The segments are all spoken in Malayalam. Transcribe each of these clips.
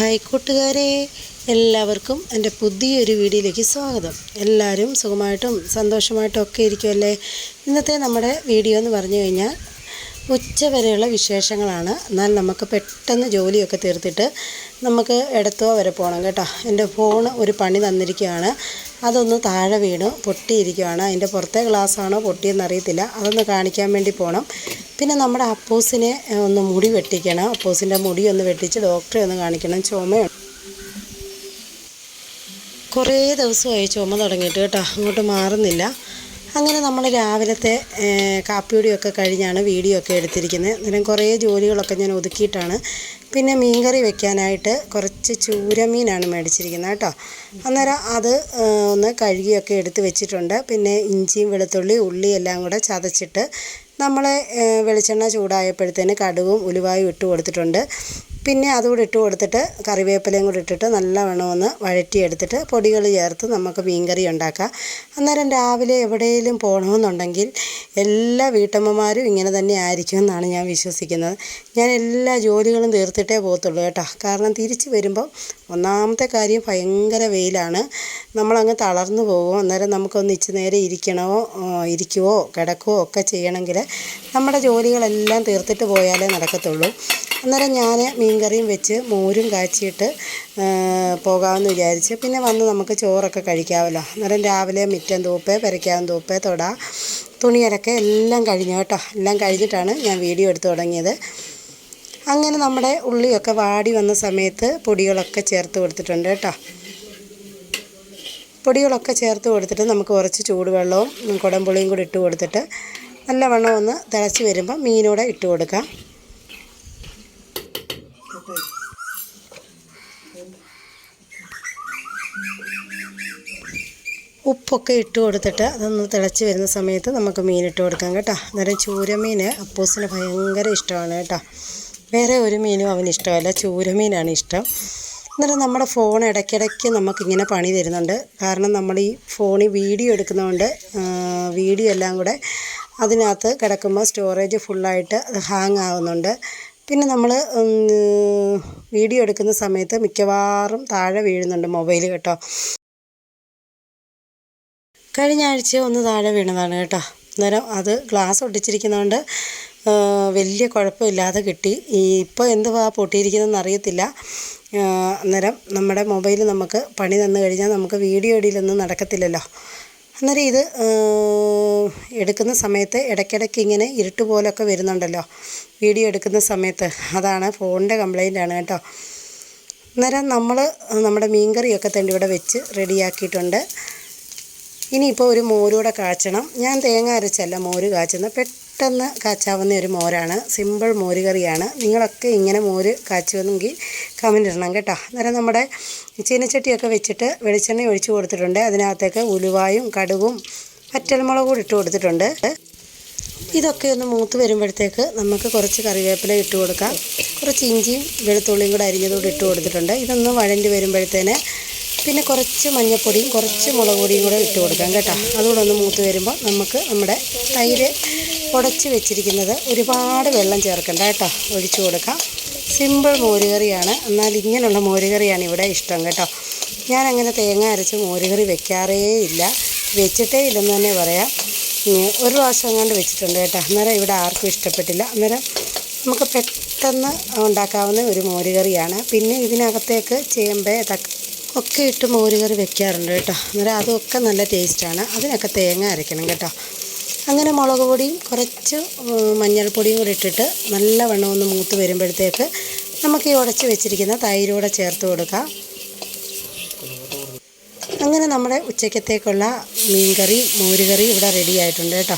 ഹായ് കൂട്ടുകാരെ എല്ലാവർക്കും എന്റെ പുതിയൊരു വീഡിയോയിലേക്ക് സ്വാഗതം. എല്ലാവരും സുഖമായിട്ടും സന്തോഷമായിട്ടും ഒക്കെ ഇരിക്കുമല്ലേ ഇന്നത്തെ നമ്മുടെ വീഡിയോ എന്ന് പറഞ്ഞു കഴിഞ്ഞാൽ ഉച്ചവരെയുള്ള വിശേഷങ്ങളാണ്. എന്നാൽ നമുക്ക് പെട്ടെന്ന് ജോലിയൊക്കെ തീർത്തിട്ട് നമുക്ക് ഇടത്തോ വരെ പോകണം കേട്ടോ. എന്റെ ഫോൺ ഒരു പണി തന്നിരിക്കുകയാണ്. അതൊന്ന് താഴെ വീണ് പൊട്ടിയിരിക്കുകയാണ് അതിന്റെ പുറത്തെ ഗ്ലാസ്സാണോ പൊട്ടിയെന്ന് അറിയത്തില്ല അതൊന്ന് കാണിക്കാൻ വേണ്ടി പോകണം പിന്നെ നമ്മുടെ അപ്പൂസിനെ ഒന്ന് മുടി വെട്ടിക്കണം. അപ്പൂസിന്റെ മുടി ഒന്ന് വെട്ടിച്ച് ഡോക്ടറെ ഒന്ന് കാണിക്കണം. ചുമയുണ്ട് കുറേ ദിവസമായി ചുമ തുടങ്ങിയിട്ട് കേട്ടോ. അങ്ങോട്ട് മാറുന്നില്ല. അങ്ങനെ നമ്മൾ രാവിലത്തെ കാപ്പിയുടിയൊക്കെ കഴിഞ്ഞാണ് വീഡിയോ ഒക്കെ എടുത്തിരിക്കുന്നത്. അന്നേരം കുറേ ജോലികളൊക്കെ ഞാൻ ഒതുക്കിയിട്ടാണ് പിന്നെ മീൻകറി വെക്കാനായിട്ട് കുറച്ച് ചൂരമീനാണ് മേടിച്ചിരിക്കുന്നത് കേട്ടോ. അന്നേരം അത് ഒന്ന് കഴുകിയൊക്കെ എടുത്ത് വെച്ചിട്ടുണ്ട്. പിന്നെ ഇഞ്ചിയും വെളുത്തുള്ളി ഉള്ളി എല്ലാം കൂടെ ചതച്ചിട്ട് നമ്മൾ വെളിച്ചെണ്ണ ചൂടായപ്പോഴത്തേന് കടുകും ഉലുവായും ഇട്ട് കൊടുത്തിട്ടുണ്ട്. പിന്നെ അതുകൂടി ഇട്ട് കൊടുത്തിട്ട് കറിവേപ്പിലയും കൂടി ഇട്ടിട്ട് നല്ലവണ്ണം ഒന്ന് വഴറ്റിയെടുത്തിട്ട് പൊടികൾ ചേർത്ത് നമുക്ക് മീൻകറി ഉണ്ടാക്കാം. അന്നേരം രാവിലെ എവിടെയെങ്കിലും പോകണമെന്നുണ്ടെങ്കിൽ എല്ലാ വീട്ടമ്മമാരും ഇങ്ങനെ തന്നെ ആയിരിക്കും എന്നാണ് ഞാൻ വിശ്വസിക്കുന്നത്. ഞാൻ എല്ലാ ജോലികളും തീർത്തിട്ടേ പോകത്തുള്ളൂ കേട്ടോ. കാരണം തിരിച്ച് വരുമ്പോൾ ഒന്നാമത്തെ കാര്യം ഭയങ്കര വെയിലാണ്. നമ്മളങ്ങ് തളർന്നു പോകും. അന്നേരം നമുക്കൊന്ന് ഇച്ചു നേരെ ഇരിക്കണമോ ഇരിക്കുവോ കിടക്കുവോ ഒക്കെ ചെയ്യണമെങ്കിൽ നമ്മുടെ ജോലികളെല്ലാം തീർത്തിട്ട് പോയാലേ നടക്കത്തുള്ളൂ. അന്നേരം ഞാൻ മീൻകറിയും വെച്ച് മോരും കാച്ചിയിട്ട് പോകാമെന്ന് വിചാരിച്ച്. പിന്നെ വന്ന് നമുക്ക് ചോറൊക്കെ കഴിക്കാമല്ലോ അന്നേരം രാവിലെ മിറ്റം തൂപ്പ് പെരയ്ക്കാൻ തൂപ്പ് തൊട തുണിയലൊക്കെ എല്ലാം കഴിഞ്ഞു കേട്ടോ. എല്ലാം കഴിഞ്ഞിട്ടാണ് ഞാൻ വീഡിയോ എടുത്തു തുടങ്ങിയത്. അങ്ങനെ നമ്മുടെ ഉള്ളിയൊക്കെ വാടി വന്ന സമയത്ത് പൊടികളൊക്കെ ചേർത്ത് കൊടുത്തിട്ടുണ്ട് കേട്ടോ. പൊടികളൊക്കെ ചേർത്ത് കൊടുത്തിട്ട് നമുക്ക് കുറച്ച് ചൂടുവെള്ളവും കുടംപുളിയും കൂടി ഇട്ട് കൊടുത്തിട്ട് നല്ലവണ്ണം ഒന്ന് തിളച്ച് വരുമ്പോൾ മീനൂടെ ഇട്ട് കൊടുക്കാം. ഉപ്പൊക്കെ ഇട്ട് കൊടുത്തിട്ട് അതൊന്ന് തിളച്ച് വരുന്ന സമയത്ത് നമുക്ക് മീൻ ഇട്ട് കൊടുക്കാം കേട്ടോ. അന്നേരം ചൂരമീൻ അപ്പൂസിന് ഭയങ്കര ഇഷ്ടമാണ് കേട്ടോ. വേറെ ഒരു മീനും അവന് ഇഷ്ടമല്ല. ചൂരമീനാണ് ഇഷ്ടം. അന്നേരം നമ്മുടെ ഫോൺ ഇടയ്ക്കിടയ്ക്ക് നമുക്കിങ്ങനെ പണി തരുന്നുണ്ട്. കാരണം നമ്മൾ ഈ ഫോണിൽ വീഡിയോ എടുക്കുന്നതുകൊണ്ട് വീഡിയോ എല്ലാം കൂടെ അതിനകത്ത് കിടക്കുമ്പോൾ സ്റ്റോറേജ് ഫുള്ളായിട്ട് അത് ഹാങ് ആവുന്നുണ്ട്. പിന്നെ നമ്മൾ വീഡിയോ എടുക്കുന്ന സമയത്ത് മിക്കവാറും താഴെ വീഴുന്നുണ്ട് മൊബൈൽ കേട്ടോ. കഴിഞ്ഞ ആഴ്ച ഒന്ന് താഴെ വീണതാണ് കേട്ടോ. അന്നേരം അത് ഗ്ലാസ് ഒട്ടിച്ചിരിക്കുന്നതുകൊണ്ട് വലിയ കുഴപ്പമില്ലാതെ കിട്ടി. ഈ ഇപ്പോൾ എന്തുവാ പൊട്ടിയിരിക്കുന്നതെന്ന് അറിയത്തില്ല. അന്നേരം നമ്മുടെ മൊബൈൽ നമുക്ക് പണി തന്നു കഴിഞ്ഞാൽ നമുക്ക് വീഡിയോ ഇടയിലൊന്നും നടക്കത്തില്ലല്ലോ. അന്നേരം ഇത് എടുക്കുന്ന സമയത്ത് ഇടയ്ക്കിടയ്ക്ക് ഇങ്ങനെ ഇരുട്ട് പോലൊക്കെ വരുന്നുണ്ടല്ലോ. വീഡിയോ എടുക്കുന്ന സമയത്ത്. അതാണ് ഫോണിന്റെ കംപ്ലൈന്റ് ആണ് കേട്ടോ. അന്നേരം നമ്മൾ നമ്മുടെ മീൻകറിയൊക്കെ തന്നെ ഇവിടെ വെച്ച് റെഡിയാക്കിയിട്ടുണ്ട് ഇനിയിപ്പോൾ ഒരു മോരൂടെ കാച്ചണം. ഞാൻ തേങ്ങ അരച്ചല്ല മോര് കാച്ചുന്നത്. പെട്ടെന്ന് കാച്ചാവുന്ന ഒരു മോരാണ്. സിമ്പിൾ മോര് കറിയാണ്. നിങ്ങളൊക്കെ ഇങ്ങനെ മോര് കാച്ചുവെന്നെങ്കിൽ കമന്റ് ഇടണം കേട്ടോ. അന്നേരം നമ്മുടെ ചീനച്ചട്ടിയൊക്കെ വെച്ചിട്ട് വെളിച്ചെണ്ണ ഒഴിച്ച് കൊടുത്തിട്ടുണ്ട്. അതിനകത്തേക്ക് ഉലുവായും കടുവും പറ്റൽമുളക് കൂടി ഇട്ട് കൊടുത്തിട്ടുണ്ട്. ഇതൊക്കെ ഒന്ന് മൂത്ത് വരുമ്പോഴത്തേക്ക് നമുക്ക് കുറച്ച് കറിവേപ്പില ഇട്ട് കൊടുക്കാം. കുറച്ച് ഇഞ്ചിയും വെളുത്തുള്ളിയും കൂടെ അരിഞ്ഞതുകൂടി ഇട്ട് കൊടുത്തിട്ടുണ്ട്. ഇതൊന്ന് വഴണ്ടി വരുമ്പോഴത്തേന് പിന്നെ കുറച്ച് മഞ്ഞൾപ്പൊടിയും കുറച്ച് മുളക് പൊടിയും കൂടെ ഇട്ട് കൊടുക്കാം കേട്ടോ. അതുകൂടെ ഒന്ന് മൂത്ത് വരുമ്പോൾ നമുക്ക് നമ്മുടെ തൈര് ഉടച്ച് വെച്ചിരിക്കുന്നത് ഒരുപാട് വെള്ളം ചേർക്കണ്ട കേട്ടോ. ഒഴിച്ചു കൊടുക്കാം. സിമ്പിൾ മോരുകറിയാണ്. എന്നാൽ ഇങ്ങനെയുള്ള മോരുകറിയാണ് ഇവിടെ ഇഷ്ടം കേട്ടോ. ഞാൻ അങ്ങനെ തേങ്ങ അരച്ച് മോരുകറി വെക്കാറേ ഇല്ല. വെച്ചിട്ടേ ഇല്ലെന്ന് തന്നെ പറയാം. ഒരു പ്രാവശ്യം എങ്ങാണ്ട് വെച്ചിട്ടുണ്ട് കേട്ടോ. അന്നേരം ഇവിടെ ആർക്കും ഇഷ്ടപ്പെട്ടില്ല. അന്നേരം നമുക്ക് പെട്ടെന്ന് ഉണ്ടാക്കാവുന്ന ഒരു മോരുകറിയാണ്. പിന്നെ ഇതിനകത്തേക്ക് ചേമ്പ് തക്ക ഒക്കെ ഇട്ട് മോരുകറി വെക്കാറുണ്ട് കേട്ടോ. അന്നേരം അതൊക്കെ നല്ല ടേസ്റ്റാണ്. അതിനൊക്കെ തേങ്ങ അരയ്ക്കണം കേട്ടോ. അങ്ങനെ മുളക് പൊടിയും കുറച്ച് മഞ്ഞൾപ്പൊടിയും കൂടി ഇട്ടിട്ട് നല്ല നല്ലവണ്ണം ഒന്ന് മൂത്ത് വരുമ്പോഴത്തേക്ക് നമുക്ക് ഈ ഉടച്ച് വെച്ചിരിക്കുന്ന തൈരൂടെ ചേർത്ത് കൊടുക്കാം. അങ്ങനെ നമ്മുടെ ഉച്ചക്കത്തേക്കുള്ള മീൻകറി മോരുകറി ഇവിടെ റെഡി ആയിട്ടുണ്ട് കേട്ടോ.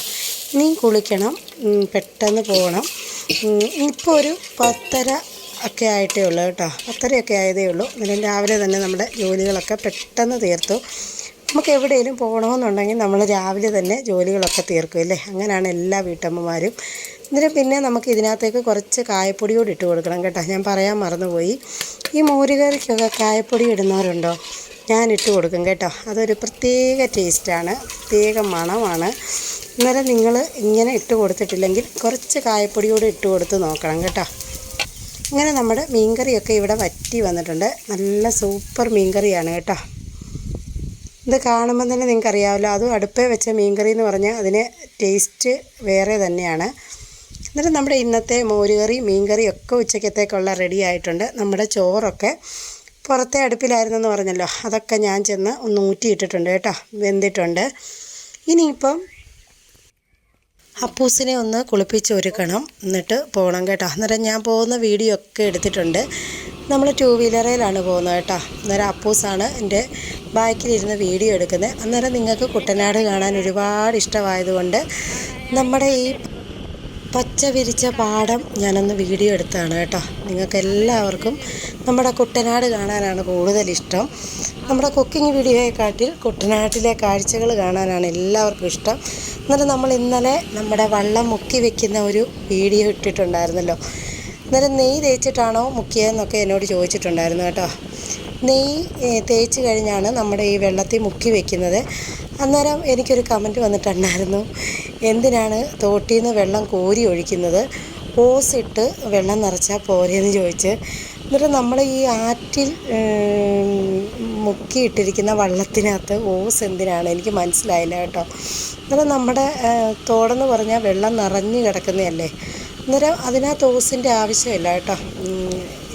ഇനി കുളിക്കണം. പെട്ടെന്ന് പോകണം. ഇപ്പോൾ ഒരു പത്തര ഒക്കെ ആയിട്ടേ ഉള്ളൂ കേട്ടോ. പത്തരയൊക്കെ ആയതേ ഉള്ളൂ. അന്നേരം രാവിലെ തന്നെ നമ്മുടെ ജോലികളൊക്കെ പെട്ടെന്ന് തീർത്തു. നമുക്ക് എവിടെയെങ്കിലും പോകണമെന്നുണ്ടെങ്കിൽ നമ്മൾ രാവിലെ തന്നെ ജോലികളൊക്കെ തീർക്കും അല്ലേ? അങ്ങനെയാണ് എല്ലാ വീട്ടമ്മമാരും. എന്നിട്ട് പിന്നെ നമുക്ക് ഇതിനകത്തേക്ക് കുറച്ച് കായപ്പൊടി കൂടി ഇട്ട് കൊടുക്കണം കേട്ടോ. ഞാൻ പറയാൻ മറന്നുപോയി. ഈ മോരുകറിക്കൊക്കെ കായപ്പൊടി ഇടുന്നവരുണ്ടോ? ഞാൻ ഇട്ട് കൊടുക്കും കേട്ടോ. അതൊരു പ്രത്യേക ടേസ്റ്റാണ്. പ്രത്യേക മണമാണ്. അന്നേരം നിങ്ങൾ ഇങ്ങനെ ഇട്ട് കൊടുത്തിട്ടില്ലെങ്കിൽ കുറച്ച് കായപ്പൊടി കൂടി ഇട്ട് കൊടുത്ത് നോക്കണം കേട്ടോ. അങ്ങനെ നമ്മുടെ മീൻകറിയൊക്കെ ഇവിടെ വറ്റി വന്നിട്ടുണ്ട്. നല്ല സൂപ്പർ മീൻകറിയാണ് കേട്ടോ. ഇത് കാണുമ്പോൾ തന്നെ നിങ്ങൾക്ക് അറിയാമല്ലോ അതും അടുപ്പേ വെച്ച മീൻകറി എന്ന് പറഞ്ഞാൽ അതിന് ടേസ്റ്റ് വേറെ തന്നെയാണ്. എന്നിട്ട് നമ്മുടെ ഇന്നത്തെ മോരുകറി മീൻകറി ഒക്കെ ഉച്ചക്കത്തേക്കുള്ള റെഡി ആയിട്ടുണ്ട്. നമ്മുടെ ചോറൊക്കെ പുറത്തെ അടുപ്പിലായിരുന്നെന്ന് പറഞ്ഞല്ലോ. അതൊക്കെ ഞാൻ ചെന്ന് ഒന്ന് ഊറ്റിയിട്ടിട്ടുണ്ട് കേട്ടോ. വെന്തിട്ടുണ്ട്. ഇനിയിപ്പം അപ്പൂസിനെ ഒന്ന് കുളിപ്പിച്ച് ഒരുക്കണം. എന്നിട്ട് പോകണം കേട്ടോ. അന്നേരം ഞാൻ പോകുന്ന വീഡിയോ ഒക്കെ എടുത്തിട്ടുണ്ട്. നമ്മൾ ടൂ വീലറിലാണ് പോകുന്നത് കേട്ടോ. അന്നേരം അപ്പൂസാണ് എന്റെ ബാക്കിലിരുന്ന് വീഡിയോ എടുക്കുന്നത്. അന്നേരം നിങ്ങൾക്ക് കുട്ടനാട് കാണാൻ ഒരുപാട് ഇഷ്ടമായതുകൊണ്ട് നമ്മുടെ ഈ പച്ച വിരിച്ച പാടം ഞാനൊന്ന് വീഡിയോ എടുത്താണ് കേട്ടോ. നിങ്ങൾക്ക് എല്ലാവർക്കും നമ്മുടെ കുട്ടനാട് കാണാനാണ് കൂടുതൽ ഇഷ്ടം നമ്മുടെ കുക്കിംഗ് വീഡിയോയെക്കാട്ടിൽ കുട്ടനാട്ടിലെ കാഴ്ചകൾ കാണാനാണ് എല്ലാവർക്കും ഇഷ്ടം. എന്നിട്ട് നമ്മൾ ഇന്നലെ നമ്മുടെ വള്ളം മുക്കി വെക്കുന്ന ഒരു വീഡിയോ ഇട്ടിട്ടുണ്ടായിരുന്നല്ലോ. അന്നേരം നെയ്യ് തേച്ചിട്ടാണോ മുക്കിയതെന്നൊക്കെ എന്നോട് ചോദിച്ചിട്ടുണ്ടായിരുന്നു കേട്ടോ. നെയ്യ് തേച്ച് കഴിഞ്ഞാണ് നമ്മുടെ ഈ വെള്ളത്തിൽ മുക്കി വെക്കുന്നത്. അന്നേരം എനിക്കൊരു കമന്റ് വന്നിട്ടുണ്ടായിരുന്നു എന്തിനാണ് തോട്ടിൽ നിന്ന് വെള്ളം കോരി ഒഴിക്കുന്നത്? ഓസിട്ട് വെള്ളം നിറച്ചാൽ പോരെയെന്ന് ചോദിച്ച്. എന്നിട്ട് നമ്മൾ ഈ ആറ്റിൽ മുക്കിയിട്ടിരിക്കുന്ന വള്ളത്തിനകത്ത് ഓസ് എന്തിനാണ്? എനിക്ക് മനസ്സിലായില്ല കേട്ടോ. അന്നേരം നമ്മുടെ തോടെന്ന് പറഞ്ഞാൽ വെള്ളം നിറഞ്ഞു കിടക്കുന്നതല്ലേ? അന്നേരം അതിനകത്ത് ഓസിന്റെ ആവശ്യമില്ല കേട്ടോ.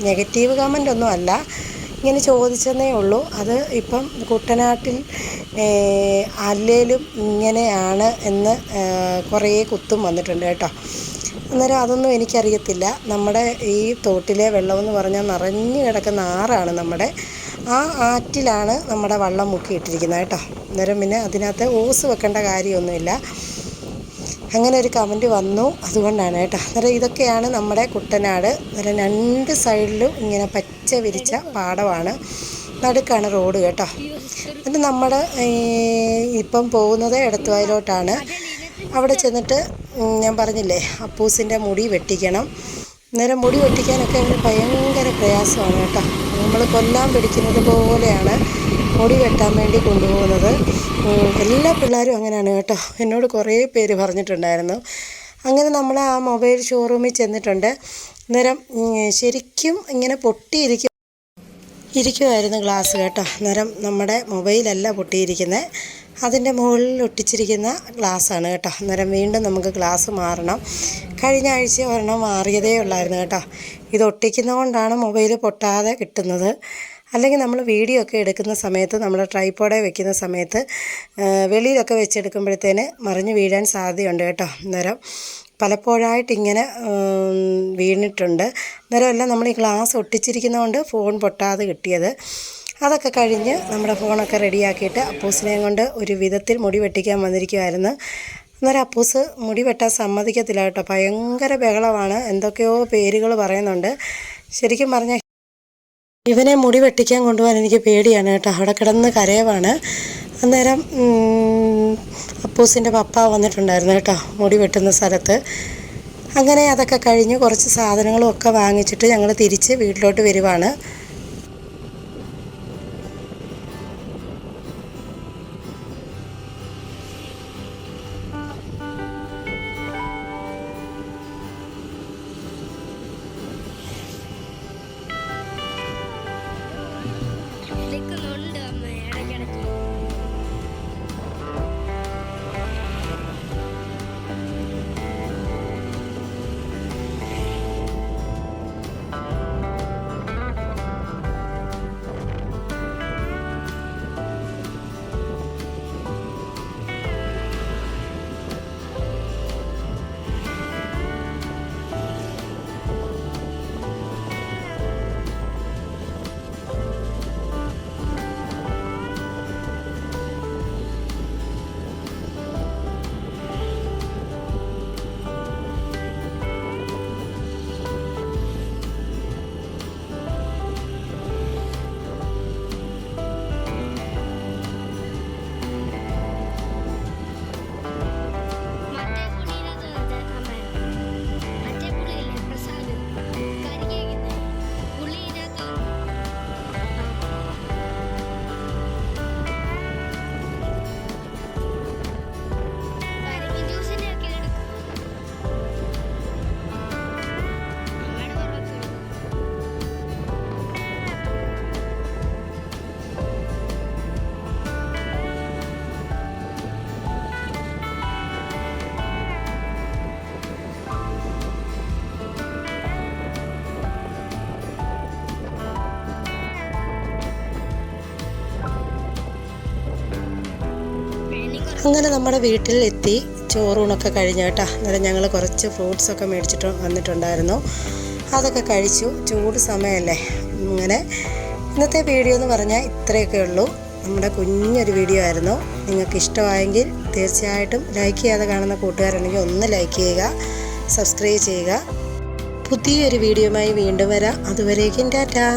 നെഗറ്റീവ് കമന്റ് ഒന്നും അല്ല. ഇങ്ങനെ ചോദിച്ചെന്നേ ഉള്ളൂ. അത് ഇപ്പം കുട്ടനാട്ടിൽ അല്ലേലും ഇങ്ങനെയാണ് എന്ന് കുറേ കുത്തും വന്നിട്ടുണ്ട് കേട്ടോ. അന്നേരം അതൊന്നും എനിക്കറിയത്തില്ല. നമ്മുടെ ഈ തോട്ടിലെ വെള്ളമെന്ന് പറഞ്ഞാൽ നിറഞ്ഞു കിടക്കുന്ന ആറാണ് നമ്മുടെ. ആ ആറ്റിലാണ് നമ്മുടെ വള്ളം മുക്കിയിട്ടിരിക്കുന്നത് കേട്ടോ. അന്നേരം പിന്നെ അതിനകത്ത് ഓസ് വെക്കേണ്ട കാര്യമൊന്നുമില്ല. അങ്ങനെ ഒരു കമന്റ് വന്നു. അതുകൊണ്ടാണ് കേട്ടോ. അന്നേരം ഇതൊക്കെയാണ് നമ്മുടെ കുട്ടനാട്. അന്നേരം രണ്ട് സൈഡിലും ഇങ്ങനെ പച്ച വിരിച്ച പാടമാണ് നടുക്കാണ് റോഡ് കേട്ടോ. എന്നിട്ട് നമ്മൾ ഇപ്പം പോകുന്നത് എടത്തുവായിലോട്ടാണ്. അവിടെ ചെന്നിട്ട് ഞാൻ പറഞ്ഞില്ലേ അപ്പൂസിന്റെ മുടി വെട്ടിക്കണം. അന്നേരം മുടി വെട്ടിക്കാനൊക്കെ ഭയങ്കര പ്രയാസമാണ് കേട്ടോ. നമ്മൾ കൊല്ലാൻ പിടിക്കുന്നത് പോലെയാണ് മുടി വെട്ടാൻ വേണ്ടി കൊണ്ടുപോകുന്നത്. എല്ലാ പിള്ളേരും അങ്ങനെയാണ് കേട്ടോ. എന്നോട് കുറേ പേര് പറഞ്ഞിട്ടുണ്ടായിരുന്നു. അങ്ങനെ നമ്മൾ ആ മൊബൈൽ ഷോറൂമിൽ ചെന്നിട്ടുണ്ട്. അന്നേരം ശരിക്കും ഇങ്ങനെ പൊട്ടിയിരിക്കും ഇരിക്കുമായിരുന്നു ഗ്ലാസ് കേട്ടോ. അന്നേരം നമ്മുടെ മൊബൈലല്ല പൊട്ടിയിരിക്കുന്നത് അതിന്റെ മുകളിൽ ഒട്ടിച്ചിരിക്കുന്ന ഗ്ലാസ്സാണ് കേട്ടോ. അന്നേരം വീണ്ടും നമുക്ക് ഗ്ലാസ് മാറണം. കഴിഞ്ഞ ആഴ്ച ഒരെണ്ണം മാറിയതേ ഉള്ളായിരുന്നു കേട്ടോ. ഇത് ഒട്ടിക്കുന്നതുകൊണ്ടാണ് മൊബൈൽ പൊട്ടാതെ കിട്ടുന്നത്. അല്ലെങ്കിൽ നമ്മൾ വീഡിയോ ഒക്കെ എടുക്കുന്ന സമയത്ത് നമ്മൾ ട്രൈപ്പോടെ വെക്കുന്ന സമയത്ത് വെളിയിലൊക്കെ വെച്ചെടുക്കുമ്പോഴത്തേന് മറിഞ്ഞ് വീഴാൻ സാധ്യതയുണ്ട് കേട്ടോ. അന്നേരം പലപ്പോഴായിട്ട് ഇങ്ങനെ വീണിട്ടുണ്ട്. അന്നേരമല്ല നമ്മൾ ഈ ഗ്ലാസ് ഒട്ടിച്ചിരിക്കുന്നതുകൊണ്ട് ഫോൺ പൊട്ടാതെ കിട്ടിയത്. അതൊക്കെ കഴിഞ്ഞ് നമ്മുടെ ഫോണൊക്കെ റെഡിയാക്കിയിട്ട് അപ്പൂസിനെയും കൊണ്ട് ഒരു വിധത്തിൽ മുടി വെട്ടിക്കാൻ വന്നിരിക്കുമായിരുന്നു അന്നേരം അപ്പൂസ് മുടി വെട്ടാൻ സമ്മതിക്കത്തില്ല കേട്ടോ. ഭയങ്കര ബഹളമാണ്. എന്തൊക്കെയോ പേരുകൾ പറയുന്നുണ്ട്. ശരിക്കും പറഞ്ഞാൽ ഇവനെ മുടി വെട്ടിക്കാൻ കൊണ്ടുപോകാൻ എനിക്ക് പേടിയാണ് കേട്ടോ. അവിടെ കിടന്ന് കരയവാണ്. അന്നേരം അപ്പൂസിന്റെ പപ്പ വന്നിട്ടുണ്ടായിരുന്നു കേട്ടോ മുടി വെട്ടുന്ന സ്ഥലത്ത്. അങ്ങനെ അതൊക്കെ കഴിഞ്ഞ് കുറച്ച് സാധനങ്ങളും ഒക്കെ വാങ്ങിച്ചിട്ട് ഞങ്ങൾ തിരിച്ച് വീട്ടിലോട്ട് വരുവാണ്. അങ്ങനെ നമ്മുടെ വീട്ടിൽ എത്തി ചോറൂണൊക്കെ കഴിഞ്ഞ കേട്ടോ. അന്നേരം ഞങ്ങൾ കുറച്ച് ഫ്രൂട്ട്സൊക്കെ മേടിച്ചിട്ട് വന്നിട്ടുണ്ടായിരുന്നു. അതൊക്കെ കഴിച്ചു. ചൂട് സമയമല്ലേ? ഇങ്ങനെ ഇന്നത്തെ വീഡിയോ എന്ന് പറഞ്ഞാൽ ഇത്രയൊക്കെ ഉള്ളൂ. നമ്മുടെ കുഞ്ഞൊരു വീഡിയോ ആയിരുന്നു. നിങ്ങൾക്ക് ഇഷ്ടമായെങ്കിൽ തീർച്ചയായിട്ടും ലൈക്ക് ചെയ്യാതെ കാണുന്ന കൂട്ടുകാരുണ്ടെങ്കിൽ ഒന്ന് ലൈക്ക് ചെയ്യുക സബ്സ്ക്രൈബ് ചെയ്യുക. പുതിയൊരു വീഡിയോയുമായി വീണ്ടും വരാം. അതുവരേക്കും ടാറ്റാ.